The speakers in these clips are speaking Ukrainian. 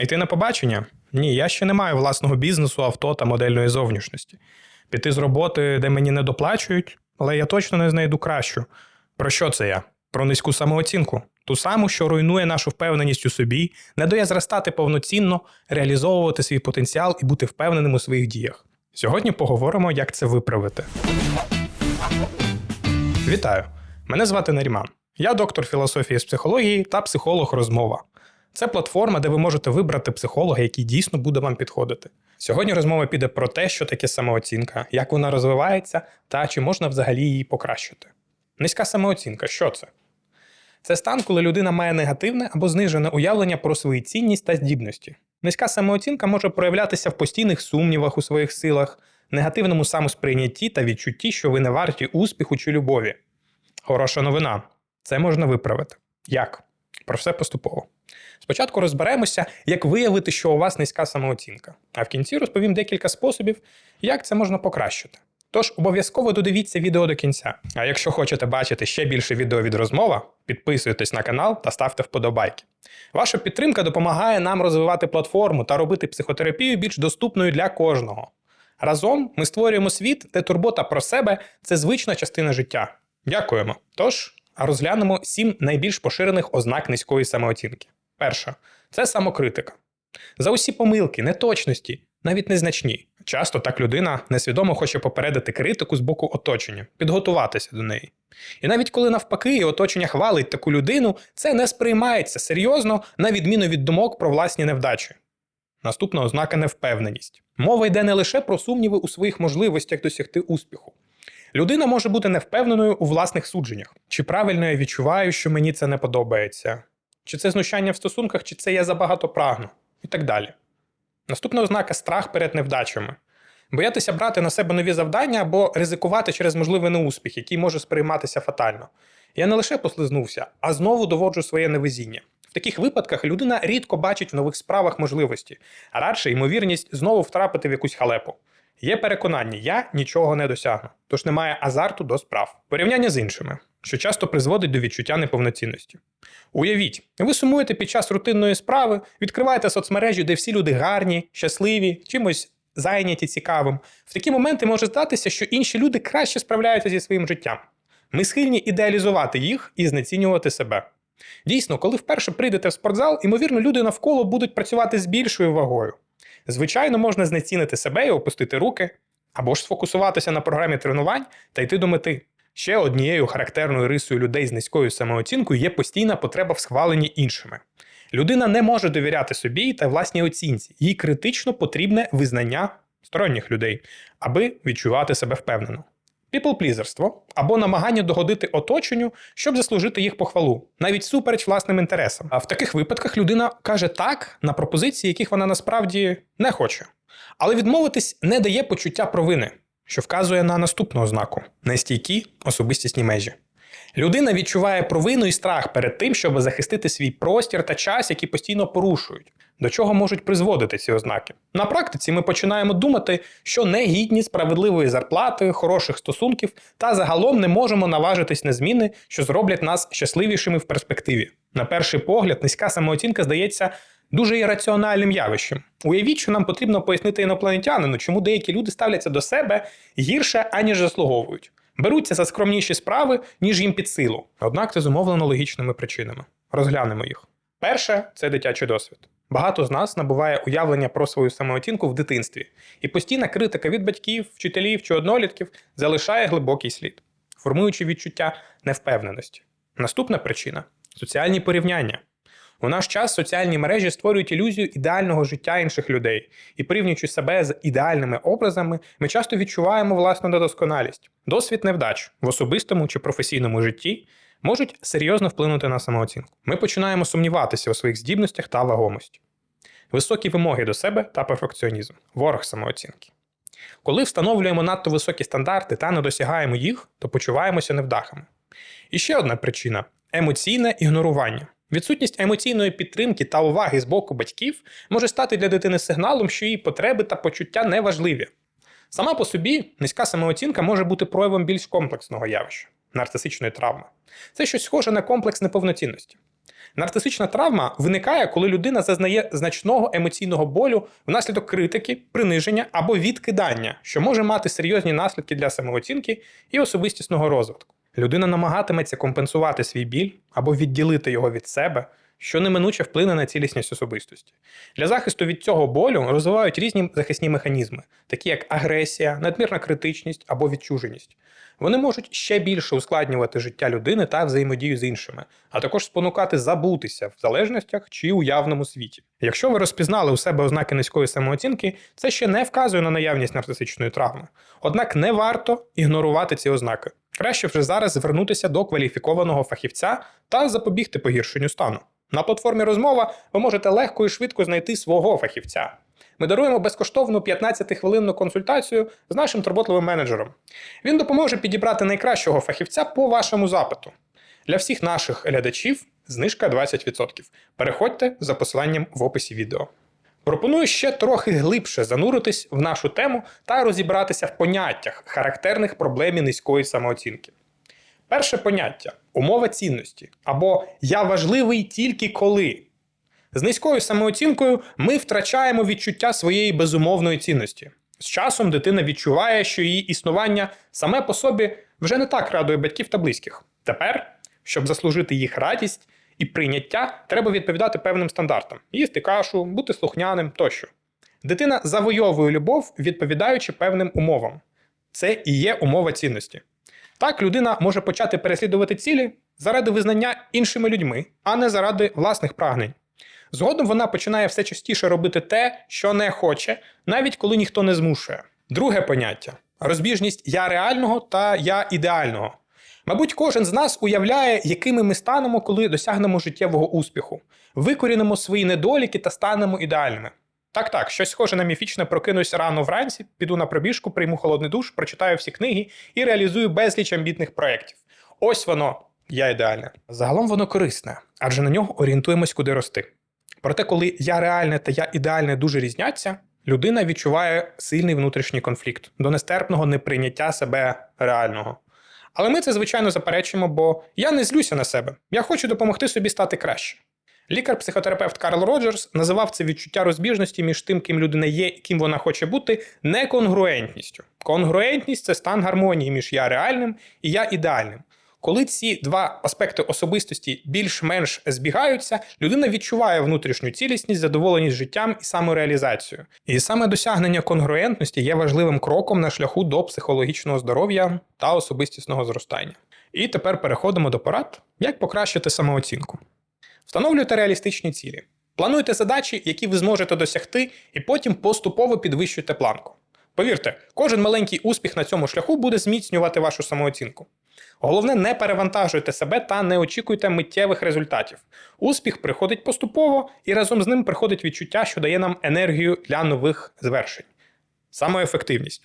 Йти на побачення? Ні, я ще не маю власного бізнесу, авто та модельної зовнішності. Піти з роботи, де мені не доплачують, але я точно не знайду кращу. Про що це я? Про низьку самооцінку. Ту саму, що руйнує нашу впевненість у собі, не дає зростати повноцінно, реалізовувати свій потенціал і бути впевненим у своїх діях. Сьогодні поговоримо, як це виправити. Вітаю! Мене звати Наріман. Я доктор філософії з психології та психолог розмова. Це платформа, де ви можете вибрати психолога, який дійсно буде вам підходити. Сьогодні розмова піде про те, що таке самооцінка, як вона розвивається та чи можна взагалі її покращити. Низька самооцінка що це? Це стан, коли людина має негативне або знижене уявлення про свою цінність та здібності. Низька самооцінка може проявлятися в постійних сумнівах у своїх силах, негативному самосприйнятті та відчутті, що ви не варті успіху чи любові. Хороша новина. Це можна виправити. Як? Про все поступово. Спочатку розберемося, як виявити, що у вас низька самооцінка, а в кінці розповім декілька способів, як це можна покращити. Тож обов'язково додивіться відео до кінця. А якщо хочете бачити ще більше відео від розмова, підписуйтесь на канал та ставте вподобайки. Ваша підтримка допомагає нам розвивати платформу та робити психотерапію більш доступною для кожного. Разом ми створюємо світ, де турбота про себе це звична частина життя. Дякуємо. Тож розглянемо сім найбільш поширених ознак низької самооцінки. Перша це самокритика. За усі помилки, неточності, навіть незначні. Часто так людина несвідомо хоче попередити критику з боку оточення, підготуватися до неї. І навіть коли навпаки оточення хвалить таку людину, це не сприймається серйозно, на відміну від думок про власні невдачі. Наступна ознака невпевненість. Мова йде не лише про сумніви у своїх можливостях досягти успіху. Людина може бути невпевненою у власних судженнях. Чи правильно я відчуваю, що мені це не подобається? Чи це знущання в стосунках, чи це я забагато прагну? І так далі. Наступна ознака страх перед невдачами. Боятися брати на себе нові завдання або ризикувати через можливий неуспіх, який може сприйматися фатально. Я не лише послизнувся, а знову доводжу своє невезіння. В таких випадках людина рідко бачить в нових справах можливості, а радше ймовірність знову втрапити в якусь халепу. Є переконання, я нічого не досягну, тож немає азарту до справ. Порівняння з іншими, що часто призводить до відчуття неповноцінності. Уявіть, ви сумуєте під час рутинної справи, відкриваєте соцмережі, де всі люди гарні, щасливі, чимось зайняті цікавим. В такі моменти може здатися, що інші люди краще справляються зі своїм життям. Ми схильні ідеалізувати їх і знецінювати себе. Дійсно, коли вперше прийдете в спортзал, ймовірно, люди навколо будуть працювати з більшою вагою. Звичайно, можна знецінити себе і опустити руки, або ж сфокусуватися на програмі тренувань та йти до мети. Ще однією характерною рисою людей з низькою самооцінкою є постійна потреба в схваленні іншими. Людина не може довіряти собі та власній оцінці, їй критично потрібне визнання сторонніх людей, аби відчувати себе впевнено. Піплплізерство або намагання догодити оточенню, щоб заслужити їх похвалу, навіть супереч власним інтересам. А в таких випадках людина каже так на пропозиції, яких вона насправді не хоче. Але відмовитись не дає почуття провини, що вказує на наступну ознаку нестійкі особистісні межі. Людина відчуває провину і страх перед тим, щоб захистити свій простір та час, які постійно порушують. До чого можуть призводити ці ознаки? На практиці ми починаємо думати, що не гідні справедливої зарплати, хороших стосунків та загалом не можемо наважитись на зміни, що зроблять нас щасливішими в перспективі. На перший погляд, низька самооцінка здається дуже ірраціональним явищем. Уявіть, що нам потрібно пояснити інопланетянину, чому деякі люди ставляться до себе гірше, аніж заслуговують. Беруться за скромніші справи, ніж їм під силу. Однак це зумовлено логічними причинами. Розглянемо їх. Перше це дитячий досвід. Багато з нас набуває уявлення про свою самооцінку в дитинстві, і постійна критика від батьків, вчителів чи однолітків залишає глибокий слід, формуючи відчуття невпевненості. Наступна причина соціальні порівняння. У наш час соціальні мережі створюють ілюзію ідеального життя інших людей, і порівнюючи себе з ідеальними образами, ми часто відчуваємо власну недосконалість. Досвід невдач в особистому чи професійному житті можуть серйозно вплинути на самооцінку. Ми починаємо сумніватися у своїх здібностях та вагомості. Високі вимоги до себе та перфекціонізм ворог самооцінки. Коли встановлюємо надто високі стандарти та не досягаємо їх, то почуваємося невдахами. І ще одна причина емоційне ігнорування. Відсутність емоційної підтримки та уваги з боку батьків може стати для дитини сигналом, що її потреби та почуття неважливі. Сама по собі низька самооцінка може бути проявом більш комплексного явища нарцисичної травми. Це щось схоже на комплекс неповноцінності. Нарцисична травма виникає, коли людина зазнає значного емоційного болю внаслідок критики, приниження або відкидання, що може мати серйозні наслідки для самооцінки і особистісного розвитку. Людина намагатиметься компенсувати свій біль або відділити його від себе, що неминуче вплине на цілісність особистості. Для захисту від цього болю розвивають різні захисні механізми, такі як агресія, надмірна критичність або відчуженість. Вони можуть ще більше ускладнювати життя людини та взаємодію з іншими, а також спонукати забутися в залежностях чи уявному світі. Якщо ви розпізнали у себе ознаки низької самооцінки, це ще не вказує на наявність нарцисичної травми. Однак не варто ігнорувати ці ознаки. Краще вже зараз звернутися до кваліфікованого фахівця та запобігти погіршенню стану. На платформі розмова ви можете легко і швидко знайти свого фахівця. Ми даруємо безкоштовну 15-хвилинну консультацію з нашим турботливим менеджером. Він допоможе підібрати найкращого фахівця по вашому запиту. Для всіх наших глядачів знижка 20%. Переходьте за посиланням в описі відео. Пропоную ще трохи глибше зануритись в нашу тему та розібратися в поняттях, характерних проблемі низької самооцінки. Перше поняття умова цінності або я важливий тільки коли. З низькою самооцінкою ми втрачаємо відчуття своєї безумовної цінності. З часом дитина відчуває, що її існування саме по собі вже не так радує батьків та близьких. Тепер, щоб заслужити їх радість і прийняття, треба відповідати певним стандартам: їсти кашу, бути слухняним тощо. Дитина завойовує любов, відповідаючи певним умовам. Це і є умова цінності. Так, людина може почати переслідувати цілі заради визнання іншими людьми, а не заради власних прагнень. Згодом вона починає все частіше робити те, що не хоче, навіть коли ніхто не змушує. Друге поняття розбіжність я реального та я ідеального. Мабуть, кожен з нас уявляє, якими ми станемо, коли досягнемо життєвого успіху, викорінимо свої недоліки та станемо ідеальними. Так, так, щось схоже на міфічне прокинусь рано вранці, піду на пробіжку, прийму холодний душ, прочитаю всі книги і реалізую безліч амбітних проєктів. Ось воно, я ідеальне. Загалом воно корисне, адже на нього орієнтуємось, куди рости. Проте, коли я реальне та я ідеальне дуже різняться, людина відчуває сильний внутрішній конфлікт до нестерпного неприйняття себе реального. Але ми це, звичайно, заперечуємо, бо я не злюся на себе. Я хочу допомогти собі стати краще. Лікар-психотерапевт Карл Роджерс називав це відчуття розбіжності між тим, ким людина є і ким вона хоче бути, неконгруентністю. Конгруентність це стан гармонії між я реальним і я ідеальним. Коли ці два аспекти особистості більш-менш збігаються, людина відчуває внутрішню цілісність, задоволеність життям і самореалізацію. І саме досягнення конгруентності є важливим кроком на шляху до психологічного здоров'я та особистісного зростання. І тепер переходимо до порад, як покращити самооцінку. Встановлюйте реалістичні цілі. Плануйте задачі, які ви зможете досягти, і потім поступово підвищуйте планку. Повірте, кожен маленький успіх на цьому шляху буде зміцнювати вашу самооцінку. Головне, не перевантажуйте себе та не очікуйте миттєвих результатів. Успіх приходить поступово, і разом з ним приходить відчуття, що дає нам енергію для нових звершень. Самоефективність.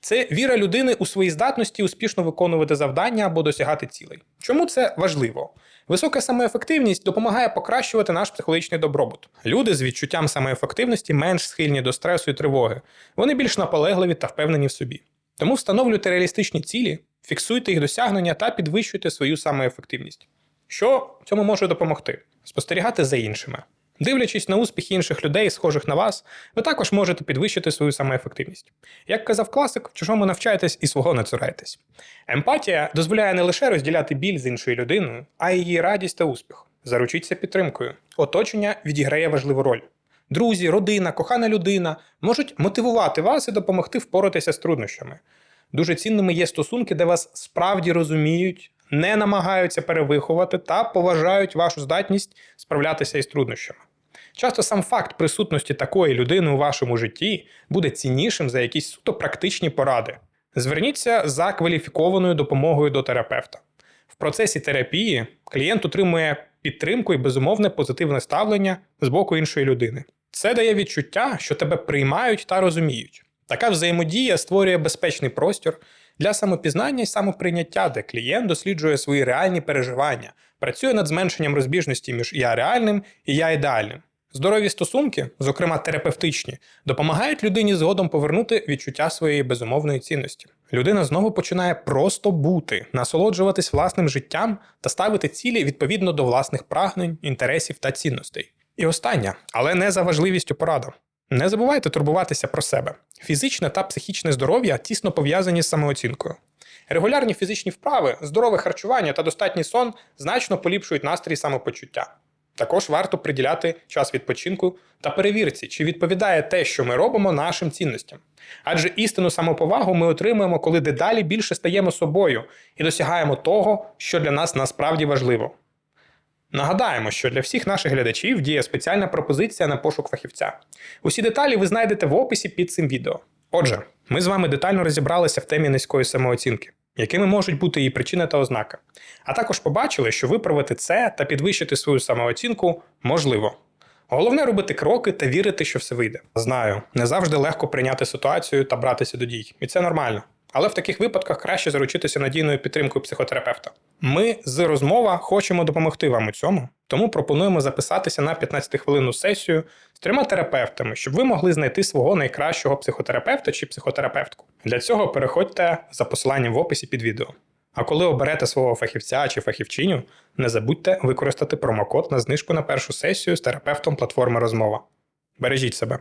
Це віра людини у свої здатності успішно виконувати завдання або досягати цілей. Чому це важливо? Висока самоефективність допомагає покращувати наш психологічний добробут. Люди з відчуттям самоефективності менш схильні до стресу і тривоги. Вони більш наполегливі та впевнені в собі. Тому встановлюйте реалістичні цілі, фіксуйте їх досягнення та підвищуйте свою самоефективність. Що цьому може допомогти? Спостерігати за іншими. Дивлячись на успіхи інших людей, схожих на вас, ви також можете підвищити свою самоефективність. Як казав класик, чужому навчайтесь і свого не цурайтесь. Емпатія дозволяє не лише розділяти біль з іншою людиною, а й її радість та успіх. Заручіться підтримкою. Оточення відіграє важливу роль. Друзі, родина, кохана людина можуть мотивувати вас і допомогти впоратися з труднощами. Дуже цінними є стосунки, де вас справді розуміють, не намагаються перевиховати та поважають вашу здатність справлятися із труднощами. Часто сам факт присутності такої людини у вашому житті буде ціннішим за якісь суто практичні поради. Зверніться за кваліфікованою допомогою до терапевта. В процесі терапії клієнт отримує підтримку і безумовне позитивне ставлення з боку іншої людини. Це дає відчуття, що тебе приймають та розуміють. Така взаємодія створює безпечний простір для самопізнання і самоприйняття, де клієнт досліджує свої реальні переживання, працює над зменшенням розбіжності між я реальним і я ідеальним. Здорові стосунки, зокрема терапевтичні, допомагають людині згодом повернути відчуття своєї безумовної цінності. Людина знову починає просто бути, насолоджуватись власним життям та ставити цілі відповідно до власних прагнень, інтересів та цінностей. І остання, але не за важливістю порада. Не забувайте турбуватися про себе. Фізичне та психічне здоров'я тісно пов'язані з самооцінкою. Регулярні фізичні вправи, здорове харчування та достатній сон значно поліпшують настрій самопочуття. Також варто приділяти час відпочинку та перевірці, чи відповідає те, що ми робимо нашим цінностям. Адже істинну самоповагу ми отримуємо, коли дедалі більше стаємо собою і досягаємо того, що для нас насправді важливо. Нагадаємо, що для всіх наших глядачів діє спеціальна пропозиція на пошук фахівця. Усі деталі ви знайдете в описі під цим відео. Отже, ми з вами детально розібралися в темі низької самооцінки, якими можуть бути її причини та ознаки. А також побачили, що виправити це та підвищити свою самооцінку можливо. Головне робити кроки та вірити, що все вийде. Знаю, не завжди легко прийняти ситуацію та братися до дій, і це нормально. Але в таких випадках краще заручитися надійною підтримкою психотерапевта. Ми з розмова хочемо допомогти вам у цьому, тому пропонуємо записатися на 15-хвилинну сесію з трьома терапевтами, щоб ви могли знайти свого найкращого психотерапевта чи психотерапевтку. Для цього переходьте за посиланням в описі під відео. А коли оберете свого фахівця чи фахівчиню, не забудьте використати промокод на знижку на першу сесію з терапевтом платформи Розмова. Бережіть себе!